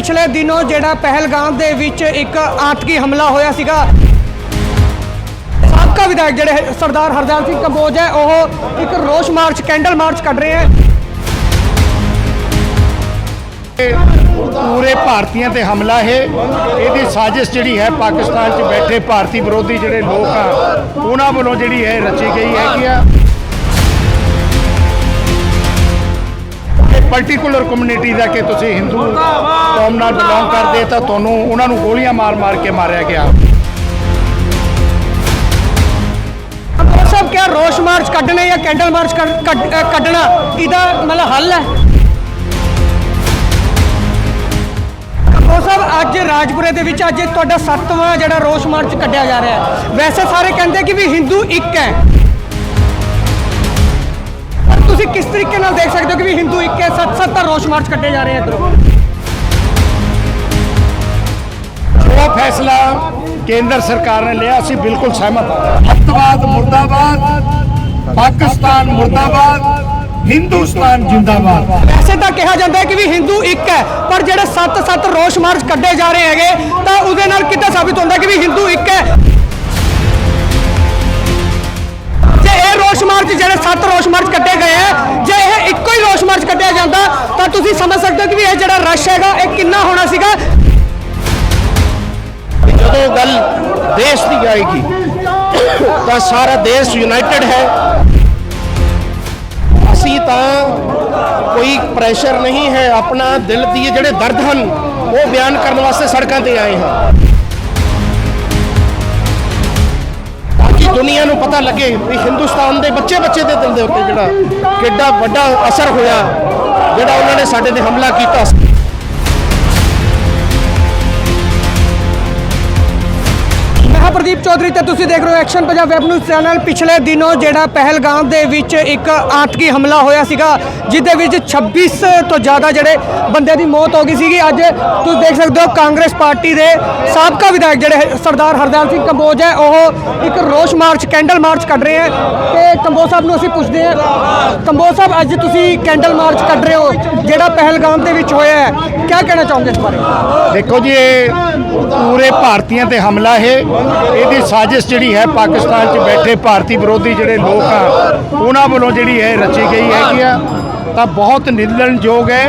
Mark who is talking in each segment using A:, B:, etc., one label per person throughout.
A: ਪਿਛਲੇ ਦਿਨੋਂ ਜਿਹੜਾ ਪਹਿਲਗਾਮ ਦੇ ਵਿੱਚ ਇੱਕ ਆਤਕੀ ਹਮਲਾ ਹੋਇਆ ਸੀਗਾ। ਸਾਬਕਾ ਵਿਧਾਇਕ ਜਿਹੜੇ ਸਰਦਾਰ ਹਰਦਿਆਲ ਸਿੰਘ ਕੰਬੋਜ ਹੈ, ਉਹ ਇੱਕ ਰੋਸ ਮਾਰਚ, ਕੈਂਡਲ ਮਾਰਚ ਕੱਢ ਰਹੇ ਹੈ।
B: ਪੂਰੇ ਭਾਰਤੀਆਂ ਤੇ ਹਮਲਾ ਹੈ। ਇਹਦੀ ਸਾਜ਼ਿਸ਼ ਜਿਹੜੀ ਹੈ, ਪਾਕਿਸਤਾਨ 'ਚ ਬੈਠੇ ਭਾਰਤੀ ਵਿਰੋਧੀ ਜਿਹੜੇ ਲੋਕ ਆ, ਉਹਨਾਂ ਵੱਲੋਂ ਜਿਹੜੀ ਹੈ ਰਚੀ ਗਈ ਹੈਗੀ ਆ। ਪਰਟੀਕੂਲਰ ਕਮਿਊਨਿਟੀ ਦਾ ਕਿ ਤੁਸੀਂ ਹਿੰਦੂ ਕੌਮ ਨਾਲ ਬਿਲੋਂਗ ਕਰਦੇ ਤਾਂ ਤੁਹਾਨੂੰ ਉਹਨਾਂ ਨੂੰ ਗੋਲੀਆਂ ਮਾਰ-ਮਾਰ ਕੇ ਮਾਰਿਆ ਗਿਆ।
A: ਉਹ ਸਭ ਰੋਸ ਮਾਰਚ ਕੱਢਣੇ ਜਾਂ ਕੈਂਡਲ ਮਾਰਚ ਕੱਢਣਾ? ਇਹਦਾ ਮਤਲਬ ਹੱਲ ਹੈ। ਉਹ ਸਭ ਅੱਜ ਰਾਜਪੁਰੇ ਦੇ ਵਿੱਚ ਅੱਜ ਤੁਹਾਡਾ ਸੱਤਵਾਂ ਜਿਹੜਾ ਰੋਸ ਮਾਰਚ ਕੱਢਿਆ ਜਾ ਰਿਹਾ ਹੈ। ਵੈਸੇ ਸਾਰੇ ਕਹਿੰਦੇ ਕਿ ਵੀ ਹਿੰਦੂ ਇੱਕ ਹੈ। ਤੁਸੀਂ ਕਿਸ ਤਰੀਕੇ ਨਾਲ ਦੇਖ ਸਕਦੇ ਹੋ ਕਿ ਵੀ ਹਿੰਦੂ ਇੱਕ ਹੈ ਸੱਤ ਸੱਤ ਤਾਂ ਰੋਸ ਮਾਰਚ ਕੱਢੇ ਜਾ ਰਹੇ ਆ ਇੱਧਰੋਂ?
B: ਜੋ ਫੈਸਲਾ ਕੇਂਦਰ ਸਰਕਾਰ ਨੇ ਲਿਆ ਅਸੀਂ ਬਿਲਕੁਲ ਸਹਿਮਤ ਹਾਂ। ਅੱਤਵਾਦ ਮੁਰਦਾਬਾਦ ਪਾਕਿਸਤਾਨ ਮੁਰਦਾਬਾਦ ਹਿੰਦੁਸਤਾਨ ਜਿੰਦਾਬਾਦ।
A: ਵੈਸੇ ਤਾਂ ਕਿਹਾ ਜਾਂਦਾ ਹੈ ਕਿ ਵੀ ਹਿੰਦੂ ਇੱਕ ਹੈ ਪਰ ਜਿਹੜੇ ਸੱਤ ਸੱਤ ਰੋਸ ਮਾਰਚ ਕੱਢੇ ਜਾ ਰਹੇ ਹੈਗੇ ਤਾਂ ਉਹਦੇ ਨਾਲ ਕਿੱਦਾਂ ਸਾਬਿਤ ਹੁੰਦਾ ਕਿ ਵੀ ਹਿੰਦੂ ਇੱਕ ਹੈ। ਰੋਸ ਮਾਰਚ, ਜਿਹੜੇ ਸੱਤ ਰੋਸ ਮਾਰਚ ਕੱਢੇ ਗਏ ਹੈ ਜੇ ਇਹ ਇੱਕੋ ਹੀ ਰੋਸ ਮਾਰਚ ਕੱਢਿਆ ਜਾਂਦਾ, ਤਾਂ ਤੁਸੀਂ ਸਮਝ ਸਕਦੇ ਹੋ ਕਿ ਇਹ ਜਿਹੜਾ ਰਸ਼ ਹੈਗਾ, ਇਹ ਕਿੰਨਾ ਹੋਣਾ ਸੀਗਾ।
C: ਜਦੋਂ ਗੱਲ ਦੇਸ਼ ਦੀ ਆਏਗੀ, ਤਾਂ ਸਾਰਾ ਦੇਸ਼ ਯੂਨਾਈਟਿਡ ਹੈ। ਅਸੀਂ ਤਾਂ ਕੋਈ ਪ੍ਰੈਸ਼ਰ ਨਹੀਂ ਹੈ, ਆਪਣਾ ਦਿਲ ਦੀ ਜਿਹੜੇ ਦਰਦ ਹਨ, ਉਹ ਬਿਆਨ ਕਰਨ ਵਾਸਤੇ ਸੜਕਾਂ ਤੇ ਆਏ ਹਾਂ। ਦੁਨੀਆ ਨੂੰ ਪਤਾ ਲੱਗੇ ਵੀ ਹਿੰਦੁਸਤਾਨ ਦੇ ਬੱਚੇ ਬੱਚੇ ਦੇ ਦਿਲ ਦੇ ਉੱਤੇ ਜਿਹੜਾ ਕਿੱਡਾ ਵੱਡਾ ਅਸਰ ਹੋਇਆ, ਜਿਹੜਾ ਉਹਨਾਂ ਨੇ ਸਾਡੇ ਤੇ ਹਮਲਾ ਕੀਤਾ। ਸੀ
A: ਪ੍ਰਦੀਪ ਚੌਧਰੀ ਤੇ ਤੁਸੀਂ ਦੇਖ ਰਹੇ ਹੋ action Punjab web news channel ਪਿਛਲੇ ਦਿਨੋਂ ਜਿਹੜਾ ਪਹਿਲਗਾਮ ਦੇ ਵਿੱਚ ਇੱਕ ਆਤਕੀ ਹਮਲਾ ਹੋਇਆ ਸੀਗਾ ਜਿਸ ਦੇ ਵਿੱਚ 26 ਤੋਂ ਜ਼ਿਆਦਾ ਜਿਹੜੇ ਬੰਦਿਆਂ ਦੀ ਮੌਤ ਹੋ ਗਈ ਸੀਗੀ। ਅੱਜ ਤੁਸੀਂ ਦੇਖ ਸਕਦੇ ਹੋ ਕਾਂਗਰਸ ਪਾਰਟੀ ਦੇ ਸਾਬਕਾ ਵਿਧਾਇਕ ਜਿਹੜੇ ਸਰਦਾਰ ਹਰਦਿਆਲ ਸਿੰਘ ਕੰਬੋਜ ਹੈ, ਉਹ ਇੱਕ ਰੋਸ ਮਾਰਚ, ਕੈਂਡਲ ਮਾਰਚ ਕੱਢ ਰਹੇ ਹੈ। ਤੇ ਕੰਬੋਜ ਸਾਹਿਬ ਨੂੰ ਅਸੀਂ ਪੁੱਛਦੇ ਹਾਂ, ਕੰਬੋਜ ਸਾਹਿਬ, ਅੱਜ ਤੁਸੀਂ ਕੈਂਡਲ ਮਾਰਚ ਕੱਢ ਰਹੇ ਹੋ, ਜਿਹੜਾ ਪਹਿਲਗਾਮ ਦੇ ਵਿੱਚ ਹੋਇਆ ਹੈ ਕੀ ਕਹਿਣਾ ਚਾਹੋਗੇ ਇਸ ਬਾਰੇ?
B: ਦੇਖੋ ਜੀ, ਇਹ ਪੂਰੇ ਭਾਰਤੀਆਂ ਤੇ ਹਮਲਾ ਹੈ। ਇਹਦੀ ਸਾਜ਼ਿਸ਼ ਜਿਹੜੀ ਹੈ, ਪਾਕਿਸਤਾਨ 'ਚ ਬੈਠੇ ਭਾਰਤੀ ਵਿਰੋਧੀ ਜਿਹੜੇ ਲੋਕ ਆ, ਉਹਨਾਂ ਵੱਲੋਂ ਜਿਹੜੀ ਹੈ ਰਚੀ ਗਈ ਹੈਗੀ ਆ। ਤਾਂ ਬਹੁਤ ਨਿੰਦਣਯੋਗ ਹੈ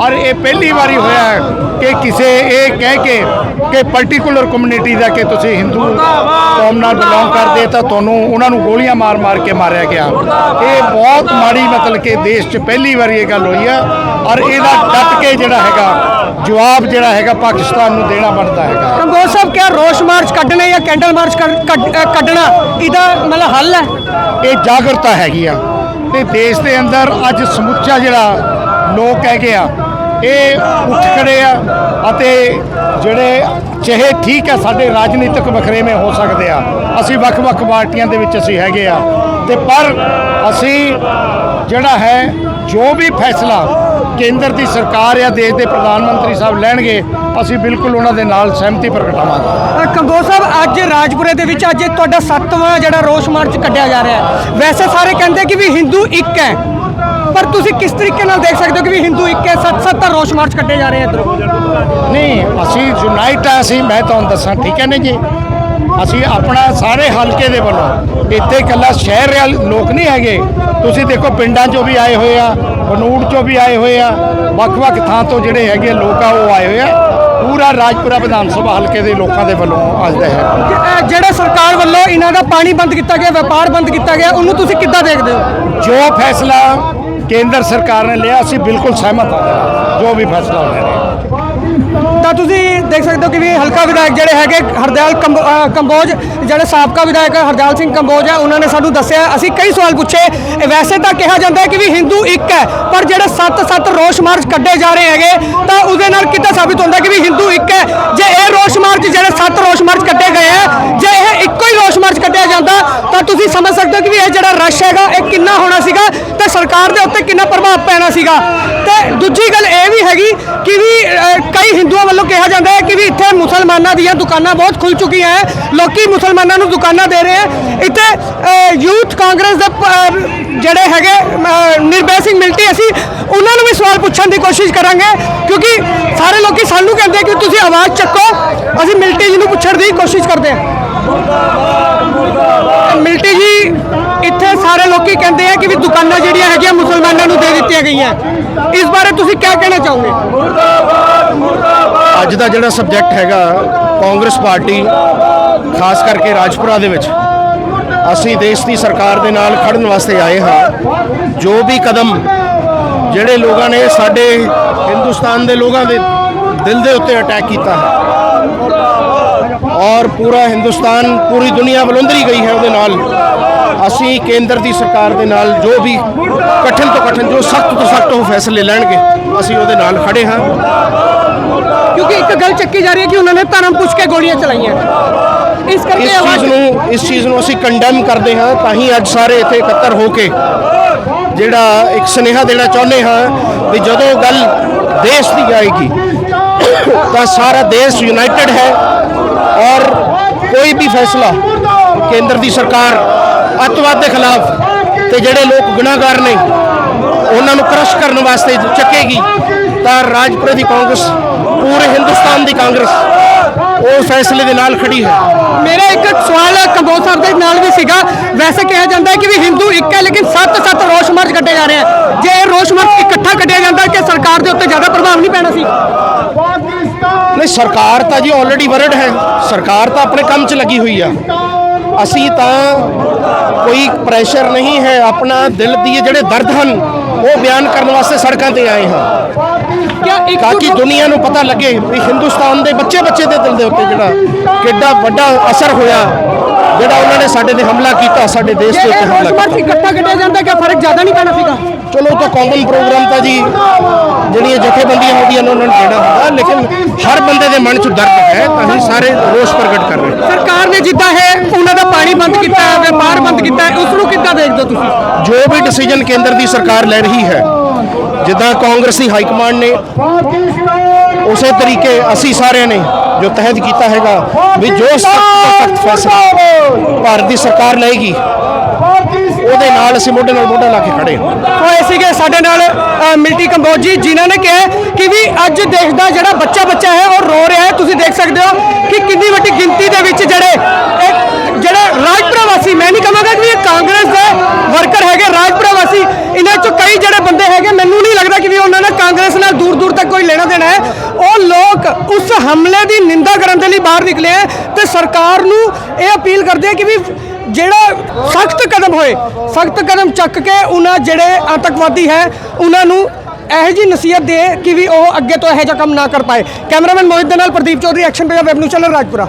B: ਔਰ ਇਹ ਪਹਿਲੀ ਵਾਰੀ ਹੋਇਆ ਹੈ ਕਿ ਕਿਸੇ ਇਹ ਕਹਿ ਕੇ ਕਿ ਪਰਟੀਕੂਲਰ ਕਮਿਊਨਿਟੀ ਦਾ ਕਿ ਤੁਸੀਂ ਹਿੰਦੂ ਕੌਮ ਨਾਲ ਬਿਲੋਂਗ ਕਰਦੇ ਤਾਂ ਤੁਹਾਨੂੰ ਉਹਨਾਂ ਨੂੰ ਗੋਲੀਆਂ ਮਾਰ-ਮਾਰ ਕੇ ਮਾਰਿਆ ਗਿਆ। ਇਹ ਬਹੁਤ ਮਾੜੀ ਮਤਲਬ ਕਿ ਦੇਸ਼ 'ਚ ਪਹਿਲੀ ਵਾਰੀ ਇਹ ਗੱਲ ਹੋਈ ਆ ਔਰ ਇਹਦਾ ਡਟ ਕੇ ਜਿਹੜਾ ਹੈਗਾ ਜਵਾਬ ਜਿਹੜਾ ਹੈਗਾ ਪਾਕਿਸਤਾਨ ਨੂੰ ਦੇਣਾ ਬਣਦਾ ਹੈਗਾ।
A: ਕੰਬੋਜ ਸਾਹਿਬ ਕਿਆ ਰੋਸ ਮਾਰਚ ਕੱਢਣੇ ਜਾਂ ਕੈਂਡਲ ਮਾਰਚ ਕੱਢਣਾ ਇਹਦਾ ਮਤਲਬ ਹੱਲ ਹੈ?
B: ਇਹ ਜਾਗਰਤਾ ਹੈਗੀ ਆ। ਤੇ ਦੇਸ਼ ਦੇ ਅੰਦਰ ਅੱਜ ਸਮੁੱਚਾ ਜਿਹੜਾ ਲੋਕ ਹੈਗੇ ਆ, ਇਹ ਉੱਠ ਖੜੇ ਆ ਅਤੇ ਜਿਹੜੇ ਚਾਹੇ ਠੀਕ ਹੈ ਸਾਡੇ ਰਾਜਨੀਤਿਕ ਵਖਰੇਵੇਂ ਹੋ ਸਕਦੇ ਆ। ਅਸੀਂ ਵੱਖ-ਵੱਖ ਪਾਰਟੀਆਂ ਦੇ ਵਿੱਚ ਅਸੀਂ ਹੈਗੇ ਆ। ਤੇ ਪਰ ਅਸੀਂ ਜਿਹੜਾ ਹੈ, ਜੋ ਵੀ ਫੈਸਲਾ ਕੇਂਦਰ ਦੀ ਸਰਕਾਰ ਜਾਂ ਦੇਸ਼ ਦੇ ਪ੍ਰਧਾਨ ਮੰਤਰੀ ਸਾਹਿਬ ਲੈਣਗੇ ਅਸੀਂ ਬਿਲਕੁਲ ਉਹਨਾਂ ਦੇ ਨਾਲ ਸਹਿਮਤੀ ਪ੍ਰਗਟਾਵਾਂਗੇ
A: ਕੰਬੋਜ ਸਾਹਿਬ ਅੱਜ ਰਾਜਪੁਰੇ ਦੇ ਵਿੱਚ ਅੱਜ ਤੁਹਾਡਾ ਸੱਤਵਾਂ ਜਿਹੜਾ ਰੋਸ ਮਾਰਚ ਕੱਢਿਆ ਜਾ ਰਿਹਾ ਹੈ। ਵੈਸੇ ਸਾਰੇ ਕਹਿੰਦੇ ਕਿ ਵੀ ਹਿੰਦੂ ਇੱਕ ਹੈ ਪਰ ਤੁਸੀਂ ਕਿਸ ਤਰੀਕੇ ਨਾਲ ਦੇਖ ਸਕਦੇ ਹੋ ਕਿ ਵੀ ਹਿੰਦੂ ਇੱਕ ਹੈ? ਸੱਤ ਸੱਤ ਤਾਂ ਰੋਸ ਮਾਰਚ ਕੱਢੇ ਜਾ ਰਹੇ ਆ ਇੱਧਰੋਂ।
B: ਨਹੀਂ ਅਸੀਂ ਯੂਨਾਈਟ ਆ ਅਸੀਂ ਮੈਂ ਤੁਹਾਨੂੰ ਦੱਸਾਂ ਠੀਕ ਹੈ ਨਾ ਜੀ? ਅਸੀਂ ਆਪਣਾ ਸਾਰੇ ਹਲਕੇ ਦੇ ਵੱਲੋਂ ਇੱਥੇ ਇਕੱਲਾ ਸ਼ਹਿਰ ਲੋਕ ਨਹੀਂ ਹੈਗੇ। ਤੁਸੀਂ ਦੇਖੋ ਪਿੰਡਾਂ 'ਚੋਂ ਵੀ ਆਏ ਹੋਏ ਆ ਬਨੂੜ 'ਚੋਂ ਵੀ ਆਏ ਹੋਏ ਆ। ਵੱਖ-ਵੱਖ ਥਾਂ ਤੋਂ ਜਿਹੜੇ ਹੈਗੇ ਲੋਕ ਆ ਉਹ ਆਏ ਹੋਏ ਆ। ਪੂਰਾ ਰਾਜਪੁਰਾ ਵਿਧਾਨ ਸਭਾ ਹਲਕੇ ਦੇ ਲੋਕਾਂ ਦੇ ਵੱਲੋਂ ਅੱਜ ਦਾ ਹੈ
A: ਜਿਹੜੇ ਸਰਕਾਰ ਵੱਲੋਂ ਇਹਨਾਂ ਦਾ ਪਾਣੀ ਬੰਦ ਕੀਤਾ ਗਿਆ ਵਪਾਰ ਬੰਦ ਕੀਤਾ ਗਿਆ ਉਹਨੂੰ ਤੁਸੀਂ ਕਿੱਦਾਂ ਦੇਖਦੇ ਹੋ?
B: ਜੋ ਫੈਸਲਾ ਕੇਂਦਰ ਸਰਕਾਰ ਨੇ ਲਿਆ ਅਸੀਂ ਬਿਲਕੁਲ ਸਹਿਮਤ ਹਾਂ। ਜੋ ਵੀ ਫੈਸਲਾ ਹੋਇਆ
A: ਤਾਂ ਤੁਸੀਂ ਦੇਖ ਸਕਦੇ ਹੋ ਕਿ ਵੀ ਹਲਕਾ ਵਿਧਾਇਕ ਜਿਹੜੇ ਹੈਗੇ, ਹਰਦਿਆਲ ਕੰਬ- ਕੰਬੋਜ, ਜਿਹੜੇ ਸਾਬਕਾ ਵਿਧਾਇਕ ਹਰਦਿਆਲ ਸਿੰਘ ਕੰਬੋਜ ਹੈ ਉਹਨਾਂ ਨੇ ਸਾਨੂੰ ਦੱਸਿਆ, ਅਸੀਂ ਕਈ ਸਵਾਲ ਪੁੱਛੇ। ਵੈਸੇ ਤਾਂ ਕਿਹਾ ਜਾਂਦਾ ਕਿ ਵੀ ਹਿੰਦੂ ਇੱਕ ਹੈ, ਪਰ ਜਿਹੜੇ ਸੱਤ ਸੱਤ ਰੋਸ ਮਾਰਚ ਕੱਢੇ ਜਾ ਰਹੇ ਹੈਗੇ, ਤਾਂ ਉਹਦੇ ਨਾਲ ਕਿੱਦਾਂ ਸਾਬਿਤ ਹੁੰਦਾ ਕਿ ਵੀ ਹਿੰਦੂ ਇੱਕ ਹੈ। ਜੇ ਇਹ ਰੋਸ ਮਾਰਚ ਜਿਹੜੇ ਸੱਤ ਰੋਸ ਮਾਰਚ ਕੱਢੇ ਗਏ ਹੈ ਜੇ ਇਹ ਇੱਕੋ ਹੀ ਰੋਸ ਮਾਰਚ ਕੱਢਿਆ ਜਾਂਦਾ ਤਾਂ ਤੁਸੀਂ ਸਮਝ ਸਕਦੇ ਹੋ ਕਿ ਵੀ ਇਹ ਜਿਹੜਾ ਰਸ਼ ਹੈਗਾ ਇਹ ਕਿੰਨਾ ਹੋਣਾ ਸੀਗਾ ਤੇ ਸਰਕਾਰ ਦੇ ਉੱਤੇ ਕਿੰਨਾ ਪ੍ਰਭਾਵ ਪੈਣਾ ਸੀਗਾ। ਤੇ ਦੂਜੀ ਗੱਲ ਇਹ ਵੀ ਹੈਗੀ ਕਿ ਵੀ ਕਈ ਹਿੰਦੂਆਂ ਵੱਲੋਂ ਕਿਹਾ ਜਾਂਦਾ ਹੈ ਕਿ ਵੀ ਇੱਥੇ ਮੁਸਲਮਾਨਾਂ ਦੀਆਂ ਦੁਕਾਨਾਂ ਬਹੁਤ ਖੁੱਲ ਚੁੱਕੀਆਂ ਹੈ। ਲੋਕੀ ਮੁਸਲਮਾਨਾਂ ਨੂੰ ਦੁਕਾਨਾਂ ਦੇ ਰਹੇ ਹੈ। ਇੱਥੇ ਯੂਥ ਕਾਂਗਰਸ ਦੇ ਜਿਹੜੇ ਹੈਗੇ ਨਿਰਭੈ ਸਿੰਘ ਮਿਲਟੀ, ਅਸੀਂ ਉਹਨਾਂ ਨੂੰ ਵੀ ਸਵਾਲ ਪੁੱਛਣ ਦੀ ਕੋਸ਼ਿਸ਼ ਕਰਾਂਗੇ। ਕਿਉਂਕਿ ਸਾਰੇ ਲੋਕੀ ਸਾਨੂੰ ਕਹਿੰਦੇ ਕਿ ਤੁਸੀਂ ਆਵਾਜ਼ ਚੱਕੋ, ਅਸੀਂ ਮਿਲਟੀ ਜੀ ਨੂੰ ਪੁੱਛਣ ਦੀ ਕੋਸ਼ਿਸ਼ ਕਰਦੇ ਹਾਂ। ਮਿਲਟੀ ਜੀ ਇੱਥੇ ਸਾਰੇ ਲੋਕੀ ਕਹਿੰਦੇ ਆ ਕਿ ਵੀ ਦੁਕਾਨਾਂ ਜਿਹੜੀਆਂ ਹੈਗੀਆਂ ਮੁਸਲਮਾਨਾਂ ਨੂੰ ਦੇ ਦਿੱਤੀਆਂ ਗਈਆਂ। ਇਸ ਬਾਰੇ ਤੁਸੀਂ ਕੀ ਕਹਿਣਾ ਚਾਹੋਗੇ?
C: ਅੱਜ ਦਾ ਜਿਹੜਾ ਸਬਜੈਕਟ ਹੈਗਾ ਕਾਂਗਰਸ ਪਾਰਟੀ ਖਾਸ ਕਰਕੇ ਰਾਜਪੁਰਾ ਦੇ ਵਿੱਚ। ਅਸੀਂ ਦੇਸ਼ ਦੀ ਸਰਕਾਰ ਦੇ ਨਾਲ ਖੜਨ ਵਾਸਤੇ ਆਏ ਹਾਂ। ਜੋ ਵੀ ਕਦਮ ਜਿਹੜੇ ਲੋਕਾਂ ਨੇ ਸਾਡੇ ਹਿੰਦੁਸਤਾਨ ਦੇ ਲੋਕਾਂ ਦੇ ਦਿਲ ਦੇ ਉੱਤੇ ਅਟੈਕ ਕੀਤਾ ਹੈ ਔਰ ਪੂਰਾ ਹਿੰਦੁਸਤਾਨ ਪੂਰੀ ਦੁਨੀਆ ਬਲੁੰਦਰੀ ਗਈ ਹੈ ਉਹਦੇ ਨਾਲ। ਅਸੀਂ ਕੇਂਦਰ ਦੀ ਸਰਕਾਰ ਦੇ ਨਾਲ ਜੋ ਵੀ ਕਠਿਨ ਤੋਂ ਕਠਿਨ ਜੋ ਸਖਤ ਤੋਂ ਸਖਤ ਉਹ ਫੈਸਲੇ ਲੈਣਗੇ ਅਸੀਂ ਉਹਦੇ ਨਾਲ ਖੜੇ ਹਾਂ।
A: ਕਿਉਂਕਿ ਇੱਕ ਗੱਲ ਚੱਕੀ ਜਾ ਰਹੀ ਹੈ ਕਿ ਉਹਨਾਂ ਨੇ ਧਰਮ ਪੁੱਛ ਕੇ ਗੋਲੀਆਂ ਚਲਾਈਆਂ। ਇਸ ਕਰਕੇ
C: ਇਸ ਚੀਜ਼ ਨੂੰ ਇਸ ਚੀਜ਼ ਨੂੰ ਅਸੀਂ ਕੰਡੈਮ ਕਰਦੇ ਹਾਂ ਤਾਂ ਹੀ ਅੱਜ ਸਾਰੇ ਇੱਥੇ ਇਕੱਤਰ ਹੋ ਕੇ ਜਿਹੜਾ ਇੱਕ ਸੁਨੇਹਾ ਦੇਣਾ ਚਾਹੁੰਦੇ ਹਾਂ ਵੀ ਜਦੋਂ ਗੱਲ ਦੇਸ਼ ਦੀ ਆਏਗੀ ਤਾਂ ਸਾਰਾ ਦੇਸ਼ ਯੂਨਾਈਟਿਡ ਹੈ। ਫੈਸਲਾ ਕੇਂਦਰ ਦੀ ਸਰਕਾਰ ਅੱਤਵਾਦ ਦੇ ਖਿਲਾਫ ਤੇ ਜਿਹੜੇ ਲੋਕ ਗੁਨਾਹਗਾਰ ਨੇ, ਉਹਨਾਂ ਨੂੰ ਕ੍ਰਸ਼ ਕਰਨ ਵਾਸਤੇ ਚੱਕੇਗੀ ਤਾਂ ਰਾਜਪੁਰੇ ਦੀ ਕਾਂਗਰਸ, ਪੂਰੇ ਹਿੰਦੁਸਤਾਨ ਦੀ ਕਾਂਗਰਸ ਉਹ ਫੈਸਲੇ ਦੇ ਨਾਲ ਖੜੀ ਹੈ।
A: ਮੇਰਾ ਇੱਕ ਸਵਾਲ ਕੰਬੋਜ ਸਾਹਿਬ ਦੇ ਨਾਲ ਵੀ ਸੀਗਾ। ਵੈਸੇ ਕਿਹਾ ਜਾਂਦਾ ਹੈ ਕਿ ਵੀ ਹਿੰਦੂ ਇੱਕ ਹੈ, ਲੇਕਿਨ ਸੱਤ ਸੱਤ ਰੋਸ਼ ਮਾਰਚ ਕੱਢੇ ਜਾ ਰਹੇ ਆ ਜੇ ਇਹ ਰੋਸ਼ ਮਾਰਚ ਇਕੱਠਾ ਕੱਢਿਆ ਜਾਂਦਾ ਕਿ ਸਰਕਾਰ ਦੇ ਉੱਤੇ ਜ਼ਿਆਦਾ ਪ੍ਰਭਾਵ ਨਹੀਂ ਪੈਣਾ ਸੀ।
C: ਨਹੀਂ ਸਰਕਾਰ ਤਾਂ ਜੀ ਆਲਰੇਡੀ ਵਰਡ ਹੈ। ਸਰਕਾਰ ਤਾਂ ਆਪਣੇ ਕੰਮ 'ਚ ਲੱਗੀ ਹੋਈ ਆ। ਅਸੀਂ ਤਾਂ ਕੋਈ ਪ੍ਰੈਸ਼ਰ ਨਹੀਂ ਹੈ ਆਪਣਾ ਦਿਲ ਦੀ ਜਿਹੜੇ ਦਰਦ ਹਨ ਉਹ ਬਿਆਨ ਕਰਨ ਵਾਸਤੇ ਸੜਕਾਂ ਤੇ ਆਏ ਹਾਂ।
A: ਕਿਆ ਇੱਕ
C: ਤਾਂ ਕਿ ਦੁਨੀਆ ਨੂੰ ਪਤਾ ਲੱਗੇ ਵੀ ਹਿੰਦੁਸਤਾਨ ਦੇ ਬੱਚੇ ਬੱਚੇ ਦੇ ਦਿਲ ਦੇ ਉੱਤੇ ਜਿਹੜਾ ਕਿੱਡਾ ਵੱਡਾ ਅਸਰ ਹੋਇਆ ਜਿਹੜਾ ਉਹਨਾਂ ਨੇ ਸਾਡੇ ਤੇ ਹਮਲਾ ਕੀਤਾ ਸਾਡੇ ਦੇਸ਼
A: ਜੇ
C: ਦੇ ਉੱਤੇ
A: ਇਹ
C: ਹਮਲਾ ਕੀਤਾ।
A: ਇਕੱਠਾ ਕੱਢਿਆ ਜਾਂਦਾ ਕਿ ਫ਼ਰਕ ਜ਼ਿਆਦਾ ਨਹੀਂ ਪੈਣਾ ਸੀਗਾ?
C: ਚਲੋ ਤਾਂ ਕਾਮਨ ਪ੍ਰੋਗਰਾਮ ਤਾਂ ਜੀ ਜਿਹੜੀਆਂ ਜਥੇਬੰਦੀਆਂ ਹੁੰਦੀਆਂ ਨੇ ਉਹਨਾਂ ਨੂੰ ਦੇਣਾ ਹੁੰਦਾ ਲੇਕਿਨ ਹਰ ਬੰਦੇ ਦੇ ਮਨ 'ਚ ਦਰਦ ਹੈ ਤਾਂ ਹੀ ਸਾਰੇ ਰੋਸ ਪ੍ਰਗਟ ਕਰ ਰਹੇ
A: ਸਰਕਾਰ ਨੇ ਜਿੱਦਾਂ ਹੈ ਉਹਨਾਂ ਦਾ ਪਾਣੀ ਬੰਦ ਕੀਤਾ ਹੈ ਵਪਾਰ ਬੰਦ ਕੀਤਾ ਹੈ ਉਸ ਨੂੰ ਕਿੱਦਾਂ ਦੇਖਦੇ ਤੁਸੀਂ?
C: ਜੋ ਵੀ ਡਿਸੀਜਨ ਕੇਂਦਰ ਦੀ ਸਰਕਾਰ ਲੈ ਰਹੀ ਹੈ ਜਿੱਦਾਂ ਕਾਂਗਰਸ ਦੀ ਹਾਈ ਕਮਾਂਡ ਨੇ ਉਸੇ ਤਰੀਕੇ ਅਸੀਂ ਸਾਰਿਆਂ ਨੇ ਜੋ ਤਹਿਦ ਕੀਤਾ ਹੈਗਾ ਵੀ ਜੋ ਸਖਤ ਫੈਸਲਾ ਭਾਰਤ ਦੀ ਸਰਕਾਰ ਲਏਗੀ ਉਹਦੇ ਨਾਲ ਅਸੀਂ ਮੋਢੇ ਨਾਲ ਮੋਢਾ ਲਾ ਕੇ ਖੜੇ ਹਾਂ।
A: ਸੋ ਇਹ ਸੀਗੇ ਸਾਡੇ ਨਾਲ ਅ, ਮਿਲਟੀ ਕੰਬੋਜੀ ਜੀ ਜਿਨ੍ਹਾਂ ਨੇ ਕਿਹਾ ਕਿ ਵੀ ਅੱਜ ਦੇਸ਼ ਦਾ ਜਿਹੜਾ ਬੱਚਾ ਬੱਚਾ ਹੈ ਉਹ ਰੋ ਰਿਹਾ ਹੈ। ਤੁਸੀਂ ਦੇਖ ਸਕਦੇ ਹੋ ਕਿ ਕਿੰਨੀ ਵੱਡੀ ਗਿਣਤੀ ਦੇ ਵਿੱਚ ਜਿਹੜੇ ਇਹ ਜਿਹੜੇ ਰਾਜਪੁਰਾ ਵਾਸੀ ਮੈਂ ਨਹੀਂ ਕਹਾਂਗਾ ਕਿ ਇਹ ਕਾਂਗਰਸ ਦੇ ਵਰਕਰ ਹੈਗੇ ਰਾਜਪੁਰਾ ਵਾਸੀ ਇਹਨਾਂ ਚੋਂ ਕਈ ਜਿਹੜੇ ਬੰਦੇ ਹੈਗੇ ਮੈਨੂੰ ਨਹੀਂ ਲੱਗਦਾ ਕਿ ਵੀ ਉਹਨਾਂ ਨੇ ਕਾਂਗਰਸ ਨਾਲ ਦੂਰ ਦੂਰ ਤੱਕ ਕੋਈ ਲੈਣਾ ਦੇਣਾ ਹੈ। ਉਹ ਲੋਕ ਉਸ ਹਮਲੇ ਦੀ ਨਿੰਦਾ ਕਰਨ ਦੇ ਲਈ ਬਾਹਰ ਨਿਕਲੇ ਹੈ ਤੇ ਸਰਕਾਰ ਨੂੰ ਇਹ ਅਪੀਲ ਕਰਦੇ ਹੈ ਕਿ ਵੀ ਜਿਹੜਾ ਸਖਤ ਕਦਮ ਹੋਏ, ਸਖਤ ਕਦਮ ਚੱਕ ਕੇ ਉਹਨਾਂ ਜਿਹੜੇ ਆਤੰਕਵਾਦੀ ਹੈ, ਉਹਨਾਂ ਨੂੰ ਇਹੋ ਜੀ ਨਸੀਹਤ ਦੇ ਕਿ ਵੀ ਉਹ ਅੱਗੇ ਤੋਂ ਇਹੋ ਜਿਹਾ ਕੰਮ ਨਾ ਕਰ ਪਾਏ। ਕੈਮਰਾਮੈਨ ਮੋਹਿਤ ਦੇ ਨਾਲ Pradeep Chaudhary action Punjab web news channel Rajpura.